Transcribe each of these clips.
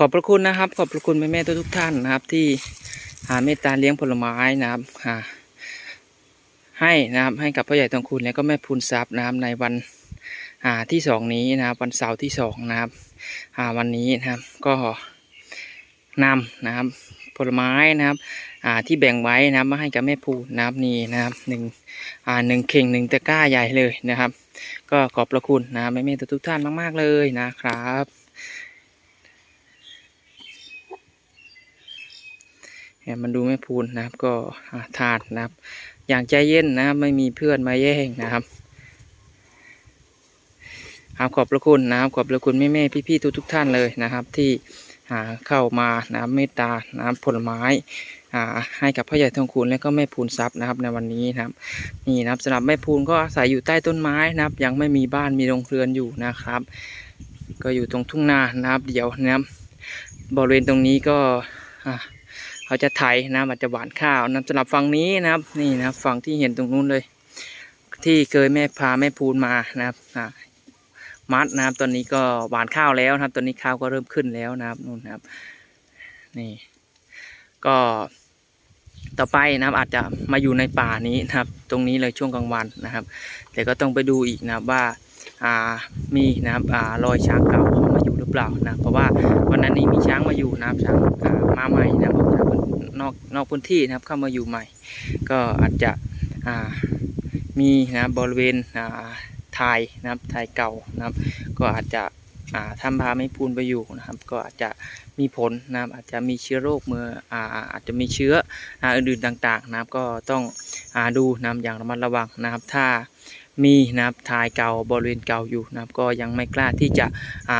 ขอบพระคุณนะครับ ขอบพระคุณแม่แม่ๆทุกท่านนะครับ ที่หาเมตตาเลี้ยงผลไม้นะครับหาให้นะครับให้กับพ่อใหญ่ทองคุณและก็แม่พูนทรัพย์นะครับในวันอ่าที่สองนี้นะครับ วันเสาร์ที่สองนะครับอ่าวันนี้นะครับ ก็นำนะครับ ผลไม้นะครับอ่าที่แบ่งไว้นะครับมาให้กับแม่พูนนะครับนี่นะครับหนึ่งอ่าหนึ่งเข่งหนึ่งตะกร้าใหญ่เลยนะครับ ก็ขอบพระคุณนะครับแม่แม่ๆทุกท่านมาก ๆเลยนะครับ เนี่ย มันดูไม่พูนนะครับ ก็อ่าทานนะครับ อย่างใจเย็นนะครับ ไม่มีเพื่อนมาแย่งนะครับครับขอบพระคุณนะครับ ขอบพระคุณแม่แม่พี่พี่ทุกทุกท่านเลยนะครับ ที่เข้ามานะครับเมตตานะครับผลไม้ให้กับพ่อใหญ่ทองคูณและก็แม่พูนทรัพย์นะครับในวันนี้นะครับ นี่นะครับสำหรับแม่พูนก็อาศัยอยู่ใต้ต้นไม้นะครับ ยังไม่มีบ้านมีโรงเรือนอยู่นะครับ ก็อยู่ตรงทุ่งนานะครับ เดี๋ยวนะครับบริเวณตรงนี้ก็อ่า เขาจะไถนะมันจะหวานข้าวนะสำหรับฝั่งนี้นะครับ นี่นะฝั่งที่เห็นตรงนู้นเลย ที่เคยแม่พาแม่พูนมานะครับมัดนะครับตอนนี้ก็หวานข้าวแล้วนะครับตอนนี้ข้าวก็เริ่มขึ้นแล้วนะครับนู่นนะครับ นี่ ก็ต่อไปนะครับอาจจะมาอยู่ในป่านี้นะครับ ตรงนี้เลยช่วงกลางวันนะครับ แต่ก็ต้องไปดูอีกนะครับว่ามีนะครับอรอยช้างเก่าเข้ามาอยู่ รือเปล่านะ เพราะว่าวันนั้นนี้มีช้างมาอยู่นะครับช้างมาใหม่นะครับจากนอกนอกพื้นที่นะครับเข้ามาอยู่ใหม่ ก็อาจจะมีนะบริเวณทายนะครับทายเก่านะครับ ก็อาจจะอ่าทำพาไม่พูนไปอยู่นะครับ ก็อาจจะมีผลนะครับอาจจะมีเชื้อโรคเมื่ออาอาจจะมีเชื้ออื่นๆต่าง ๆ นะครับ ก็ต้องดูนะอย่างระมัดระวังนะครับ ถ้า มีนะครับทายเก่าบริเวณเก่าอยู่นะครับ ก็ยังไม่กล้าที่จะ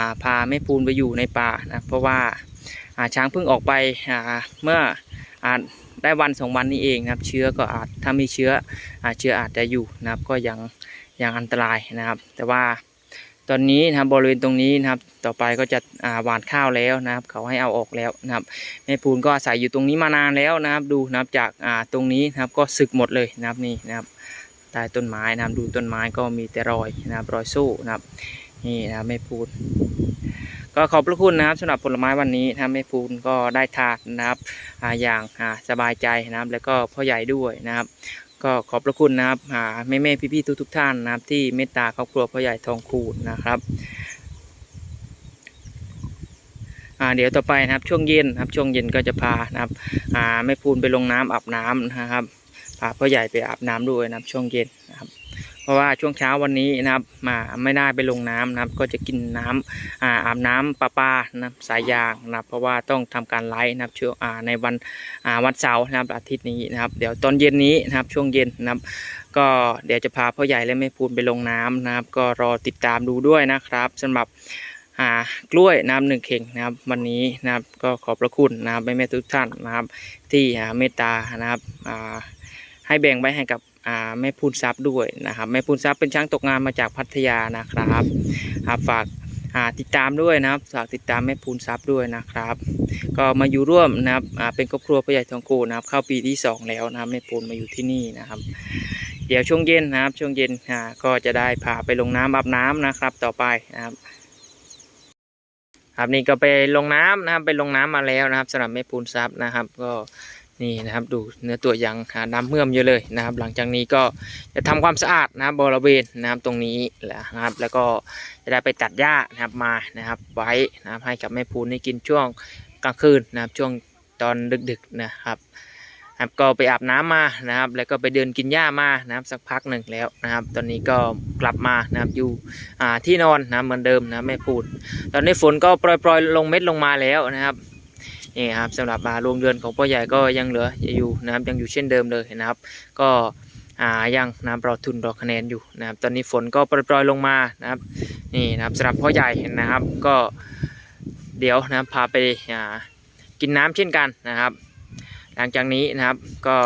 าพาแม่ปูนไปอยู่ในป่านะครับเพราะว่าอ่าช้างเพิ่งออกไปเมื่ออได้วันสองวันนี้เองนะครับ เชื้อก็อาจถ้ามีเชื้ออเชื้ออาจจะอยู่นะครับ ก็ยังยังอันตรายนะครับ แต่ว่าตอนนี้นะครับบริเวณตรงนี้นะครับ ต่อไปก็จะอ่าหวานข้าวแล้วนะครับ เขาให้เอาออกแล้วนะครับแม่ปูนก็อาศัยอยู่ตรงนี้มานานแล้วนะครับ ดูนะครับจากตรงนี้นะครับก็สึกหมดเลยนะครับนี่นะครับ ใต้ต้นไม้นะครับดูต้นไม้ก็มีแต่รอยนะครับรอยสู้นะครับนี่นะไม่พูด ก็ขอบพระคุณนะครับสำหรับผลไม้วันนี้นะไม่พูนก็ได้ทานนะครับอาอย่างสบายใจนะครับแล้วก็พ่อใหญ่ด้วยนะครับ ก็ขอบพระคุณนะครับแม่แม่พี่พี่ทุกทุกท่านนะครับ ที่เมตตาครอบครัวพ่อใหญ่ทองคูณนะครับอ่าเดี๋ยวต่อไปนะครับช่วงเย็นนะครับช่วงเย็นก็จะพานะครับอาแม่พูนไปลงน้ำอาบน้ำนะครับ พาพ่อใหญ่ไปอาบน้ำด้วยนะครับ ช่วงเย็นนะครับ เพราะว่าช่วงเช้าวันนี้นะครับ มาไม่ได้ไปลงน้ำนะครับ ก็จะกินน้ำอาอาบน้ำประปลานะครับสายยางนะครับ เพราะว่าต้องทำการไลฟ์นะครับช่วงอ่าในวันอ่าวันเสาร์นะครับอาทิตย์นี้นะครับ เดี๋ยวตอนเย็นนี้นะครับ ช่วงเย็นนะครับ ก็เดี๋ยวจะพาพ่อใหญ่และแม่พูนไปลงน้ำนะครับ ก็รอติดตามดูด้วยนะครับสำหรับอ่ากล้วยน้ำหนึ่งเข่งนะครับ วันนี้นะครับก็ขอบพระคุณนะครับแม่แม่ทุกท่านนะครับ ที่อาเมตตานะครับอ่า ให้แบ่งไว้ให้กับแม่พูนทรัพย์ด้วยนะครับแม่พูนทรัพย์เป็นช้างตกงานมาจากพัทยานะครับฝากติดตามด้วยนะครับฝากติดตามแม่พูนทรัพย์ด้วยนะครับ ก็มาอยู่ร่วมนะครับเป็นครอบครัวพ่อใหญ่ทองกูนะครับ เข้าปีที่สองแล้วนะครับแม่พูนมาอยู่ที่นี่นะครับ เดี๋ยวช่วงเย็นนะครับ ช่วงเย็นก็จะได้พาไปลงน้ำอาบน้ำนะครับ ต่อไปนะครับครับนี่ก็ไปลงน้ำนะครับไปลงน้ำมาแล้วนะครับสำหรับแม่ปูนซับนะครับ ก็ นี่นะครับดูเนื้อตัวยังหาดำเมื่อมอยู่เลยนะครับ หลังจากนี้ก็จะทำความสะอาดนะครับบริเวณนะครับตรงนี้แหละนะครับ แล้วก็จะได้ไปตัดหญ้านะครับมานะครับไว้นะครับให้กับแม่ปูนได้กินช่วงกลางคืนนะครับช่วงตอนดึกๆนะครับครับก็ไปอาบน้ำมานะครับ แล้วก็ไปเดินกินหญ้ามานะครับสักพักหนึ่งแล้วนะครับ ตอนนี้ก็กลับมานะครับอยู่ที่นอนนะเหมือนเดิมนะแม่ปูนตอนนี้ฝนก็ปล่อยๆลงเม็ดลงมาแล้วนะครับ นี่ครับสำหรับอ่าโรงเรือนของพ่อใหญ่ก็ยังเหลืออยู่นะครับยังอยู่เช่นเดิมเลยนะครับ ก็อ่ายังนะครับรอทุนรอคะแนนอยู่นะครับ ตอนนี้ฝนก็ปล่อยๆลงมานะครับนี่นะครับสำหรับพ่อใหญ่นะครับ ก็เดี๋ยวนะครับพาไปอ่ากินน้ำเช่นกันนะครับ หลังจากนี้นะครับก็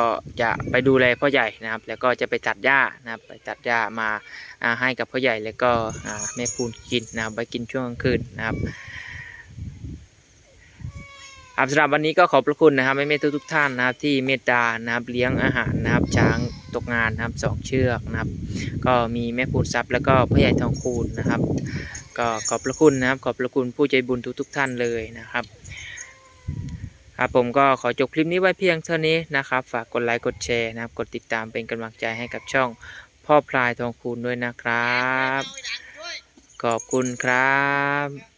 จะไปดูแลพ่อใหญ่นะครับ แล้วก็จะไปตัดหญ้านะครับไปตัดหญ้ามาให้กับพ่อใหญ่แล้วก็แม่พูนกินนะครับไปกินช่วงกลางคืนนะครับ ครับสำหรับวันนี้ก็ขอบพระคุณนะครับแม่เมตทุกท่านนะครับที่เมตตานะครับเลี้ยงอาหารนะครับช้างตกงานนะครับสองเชือกนะครับ ก็มีแม่ปูนทรัพย์แล้วก็พ่อใหญ่ทองคูณนะครับ ก็ขอบพระคุณนะครับ ขอบพระคุณผู้ใจบุญทุกๆท่านเลยนะครับครับผมก็ขอจบคลิปนี้ไว้เพียงเท่านี้นะครับ ฝากกดไลค์กดแชร์นะครับ กดติดตามเป็นกำลังใจให้กับช่องพ่อพลายทองคูณด้วยนะครับ ขอบคุณครับ